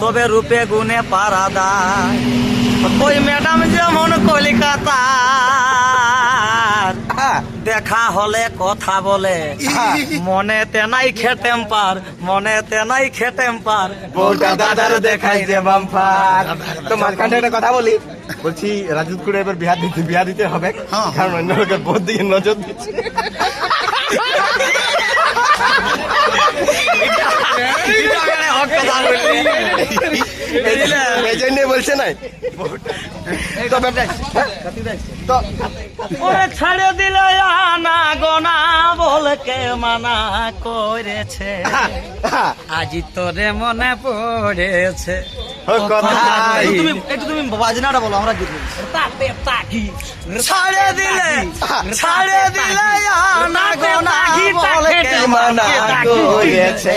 তবে রূপে গুণে পারাদার। ওই ম্যাডাম যেমন কলিকাতা হ্যাঁ, দেখা হলে কথা বলে। হ্যাঁ। মনে তেনাই খেটেম পার মনে তেনাই খেটেম পার। বউটা দাদার দেখাই যে বাম্পার। তো মাঝখানটা একটা কথা বলি। বলছি রাজুত করে এবার বিয়া দিতে বিয়া দিতে হবে। কারণ অন্য লোকের বোধ দিকে নজর দিচ্ছে। এই জন্য বলছে নাই? তো ব্যাপার- তো ওরে ছাড়ে দিলে আনা গোনা বলকে মানা করেছে। আজি তোরে মনে পড়েছে। তুমি একটু তুমি বাজনাটা বলো আমরা ছাড়ে দিলে ছাড়ে দিলে মানা করেছে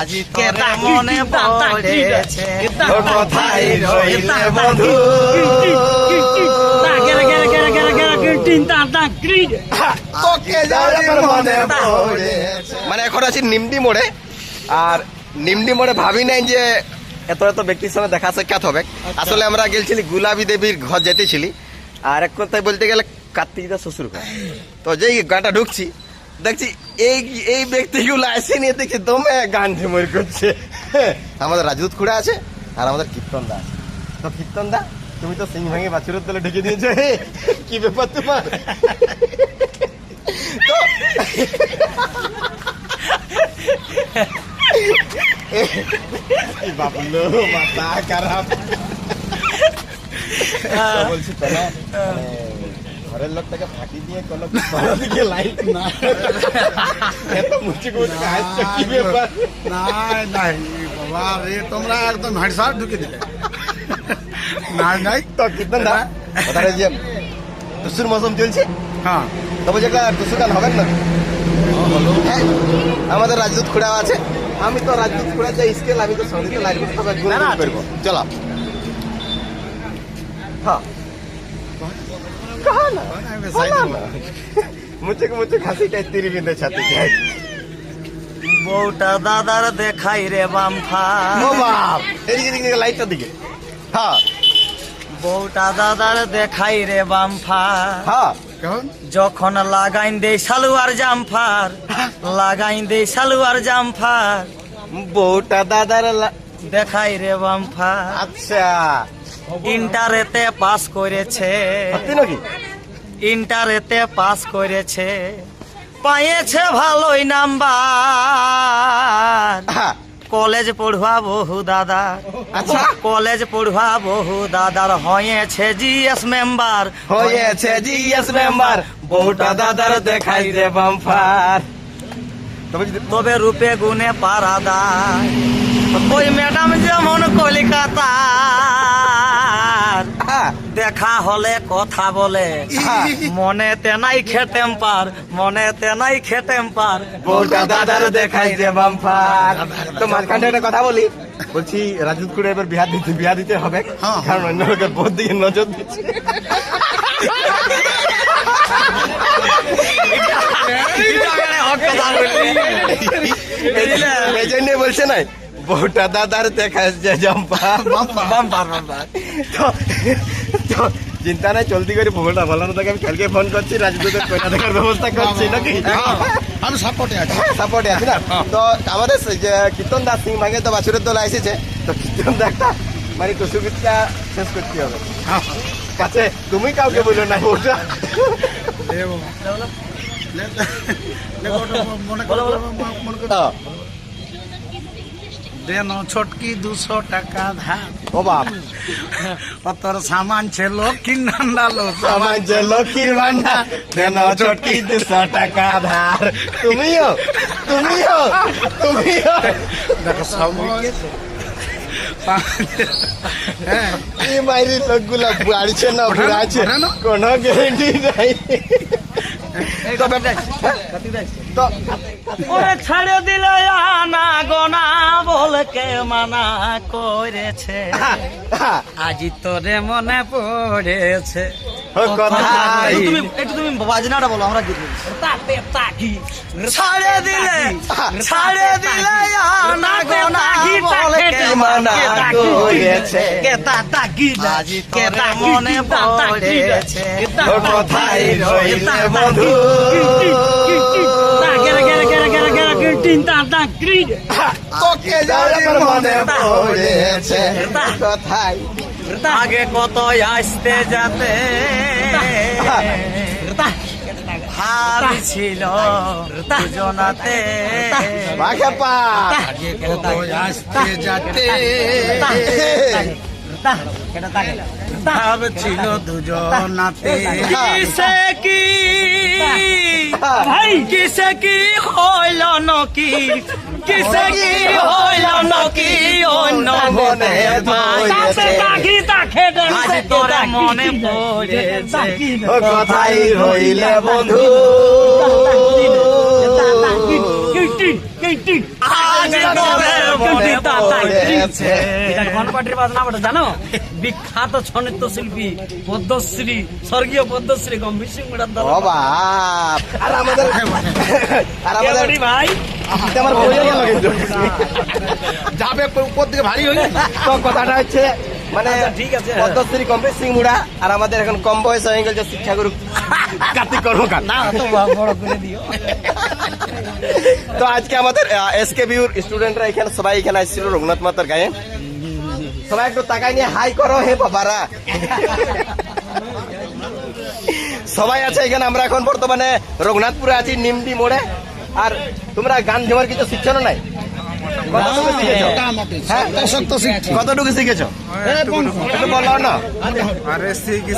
আজি তোরে মনে পড়েছে। ও রইলে বন্ধু। তোকে যারে মনে পড়েছে। মানে এখন আছি নিমডি মোড়ে। আর নিমডি মোড়ে ভাবি নাই যে এত এত ব্যক্তির সঙ্গে দেখা সাক্ষাৎ হবে। আসলে আমরা গেছিলি গুলাবি দেবীর ঘর যেতেছিলি। আর এক কথায় বলতে গেলে কার্তিকদা শ্বশুর ঘর তো যেই গানটা ঢুকছি দেখছি এই এই ব্যক্তিগুলো আসে নিয়ে দেখছি দমে গান ঝুমর করছে। আমাদের রাজদূত খুঁড়ে আছে আর আমাদের কীর্তন দা আছে। তো কীর্তন দা তুমি তো সিং ভাঙে বাছুরের তলে ঢেকে দিয়েছ। হে কি ব্যাপার তোমার? বাবলো মাথা খারাপ। বলছি তো না ঘরের লোকটাকে ফাঁকি দিয়ে কোনো দিকে লাইট না। এত মুচি মুচি হাসছো কি ব্যাপার? নাই নাই বাবা রে তোমরা একদম হাড়সার ঢুকে দিলে। নাই নাই। তো কীর্তন দা ওখানে যে টুসুর মৌসুম চলছে হ্যাঁ। তো বলছে একটা টুসু গান হবেন না? হ্যাঁ, আমাদের রাজদূত খুঁড়া আছে আমি তো রাজদূত খুঁড়া যে স্কেল আমি তো সঙ্গীতে গুণ করব চলো। হ্যাঁ। মুচুক বউটা দাদার দেখাই রে বামফা ও বাপ! দিকে। বউটা দাদার দেখাই রে বামফা যখন লাগাইন দে সালুয়ার জামফার লাগাইন দে সালুয়ার জামফার বউটা দাদার দেখাই রে বামফা আচ্ছা। ইন্টারেতে পাস করেছে। নাকি? ইন্টারেতে পাস করেছে পাইয়েছে ভালোই নাম্বার। কলেজ পড়ুয়া বহু দাদা। আচ্ছা। কলেজ পড়ুয়া বহু দাদার হয়েছে জিএস মেম্বার। হয়েছে জিএস মেম্বার বউটা দাদার দেখাই রে বাম্পার। তবে রূপে গুণে পারাদার। ওই ম্যাডাম যেমন কলিকাতা দেখা হলে কথা বলে। মনে তেনাই খেটেম পার মনে তেনাই খেটেম পার। বউটা দাদার দেখাই যে বাম্পার। তো মাঝখানটা একটা কথা বলি। বলছি রাজুত করে এবার বিয়া দিতে বিয়া দিতে হবে। হ্যাঁ। কারণ অন্য লোকের বোধ দিকে নজর দিচ্ছে। এই জন্য বলছে নাই বউটা দাদার দেখাই যে জম্পার বাম্পার বাম্পার। তো তো চিন্তা নাই চলতি করে বউটা ভালো না থাকে আমি কালকে ফোন করছি রাজদূতের পয়সা দেখার ব্যবস্থা করছি নাকি হ্যাঁ, আমি সাপোর্টে আছি সাপোর্টে আছে না তো আমাদের কীর্তন দাস সিং ভাঙে তো বাছুরের দল এসেছে তো কীর্তন দাসটা মানে টুসুবিদটা শেষ করতে হবে হ্যাঁ, কাছে তুমি কাউকে বলল না ওটা মনে মনে দেন ছোটকি দুশো টাকা ধার ও বাপ তোর সামান ছিল কিনান্ডালো আমার যে লক্ষ্মীর ভান্ডার দেন চটকি দুশো টাকা ধার তুমিও তুমিও তুমিও দেখো সব হ্যাঁ এই বাইরের লোকগুলা বাড়ছে না ওঠে না, বুড়াছে ওঠে না। কোনো গ্যারেন্টি নাই ওরে ছাড়ে দিল আনা গোনা বলকে মানা করেছে? আজি তোরে মনে পড়েছে। কথা তুমি একটু তুমি বাজনাটা বলো আমরা ছাড়ে দিলে ছাড়ে দিলে আনা গোনা মানা মনে পড়েছে রইলে আগে কত আসতে যাতে। হার ছিল দুজনাতে। আসতে যাতে। ভাব ছিল দুজনাতে কিসে কি? ভাই কিসে কি হইল নকি? কিসে কি হইল নকি অন্য মনে পড়েছে আজ তোরা মনে পড়েছে ও কোথায় রইলে বন্ধু জানো বিখ্যাত ছনিত্য শিল্পী পদ্মশ্রী স্বর্গীয় পদ্মশ্রী গম্ভীর সিং আর আমাদের ভাই আমার বইয়ে গেল কিন্তু যাবে উপর দিকে ভারী হয়ে। তো কথাটা হচ্ছে মানে আচ্ছা, ঠিক আছে। পদ্মশ্রী কমপ্লিট সিং আর আমাদের এখন কম বয়স হয়ে গেছে শিক্ষা গুরু। কার্তিক কর্মকার। না তো বড় করে দিও। তো আজকে আমাদের এস কে বিউর স্টুডেন্টরা এখানে সবাই এখানে আসছিল রঘুনাথ মাতার গায়ে। সবাই একটু টাকা নিয়ে হাই করো হে বাবারা। সবাই আছে এখানে আমরা এখন বর্তমানে রঘুনাথপুরে আছি নিমডি মোড়ে। আর তোমরা গান ঝুমার কিছু শিখছো না নাই? কতটুকু শিখেছো? হ্যাঁ? বলো না। আরে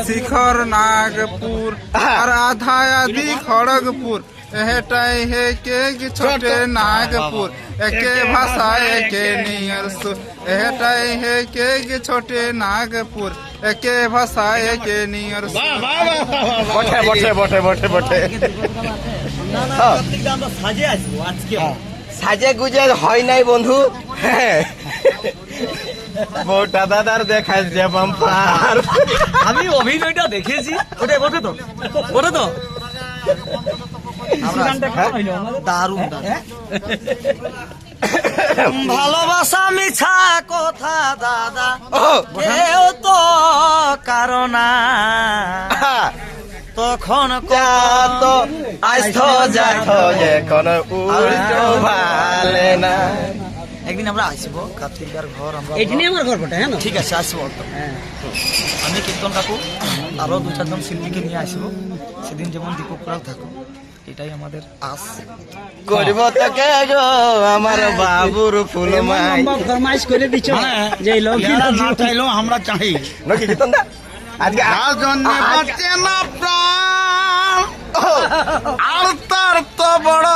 শিখর নাগপুর হ্যাঁ। আর আধা আধি খড়গপুর। এটাই হে কে গি ছোটে। নাগপুর। একে ভাষা একে নিয়র সুর এটাই হে কে ছোটে নাগপুর। একে ভাষা একে নিয়র সুর বটে বটে বটে বটে বটে। আমরা সাজে আসব আজকে সাজে গুজে হয় নাই বন্ধু। হ্যাঁ। বউটা দাদার দেখায় যে বাম্পার। আমি অভিনয়টা দেখেছি। ওটা ওঠে তো? ওঠে তো? দারুণ ভালোবাসা মিছা কথা দাদা। কেউ তো কারণ তখন কত তো আজ তো যা তো যে কোন উল্টো ভালে না। একদিন আমরা আসব কার্তিকার ঘর আমরা এইখানে আমার গল্পটা হ্যাঁ ঠিক আছে আসব তো। আমি কীর্তন কাকু আরও দু চারজন শিল্পীকে নিয়ে আসব। সেদিন যেমন দীপকরাও থাকো এটাই আমাদের আস। করব তোকে গো আমার বাবুর ফুলমাই লম্বা ফরমাইশ করে দিচ্ছ যে লোক না চাইলেও আমরা চাই। নাকি জিতন দা আজকে আজ- বাঁচে না প্রাণ। আর তার তো বড়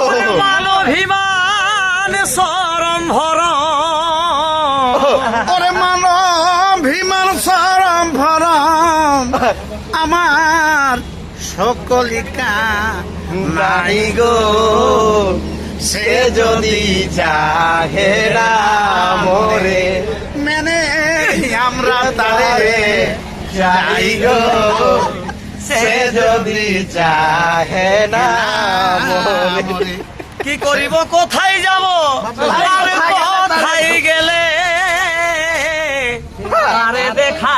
অভিমান অভিমান সরম ভরম ওরে মানো ভীমান সরম ভরম আমার সকলিকা নাই গো। সে যদি চাহে না মরে মেনে আমরা তারে চাই গো। সে যদি চাহে না মরে কি করিব কোথায় যাব? কোথায় গেলে। আরে দেখা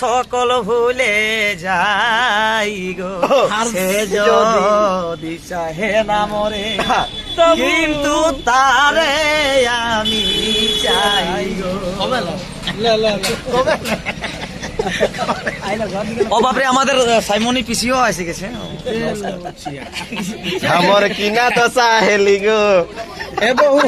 সকল ভুলে যাই গো। সে যদি চাহে না মরে কিন্তু তারে আমি চাই গো। ও বাপরে আমাদের সাইমনি পিসিও এসে গেছে। আমার কিনা তো সাহেলি গো। এ বহু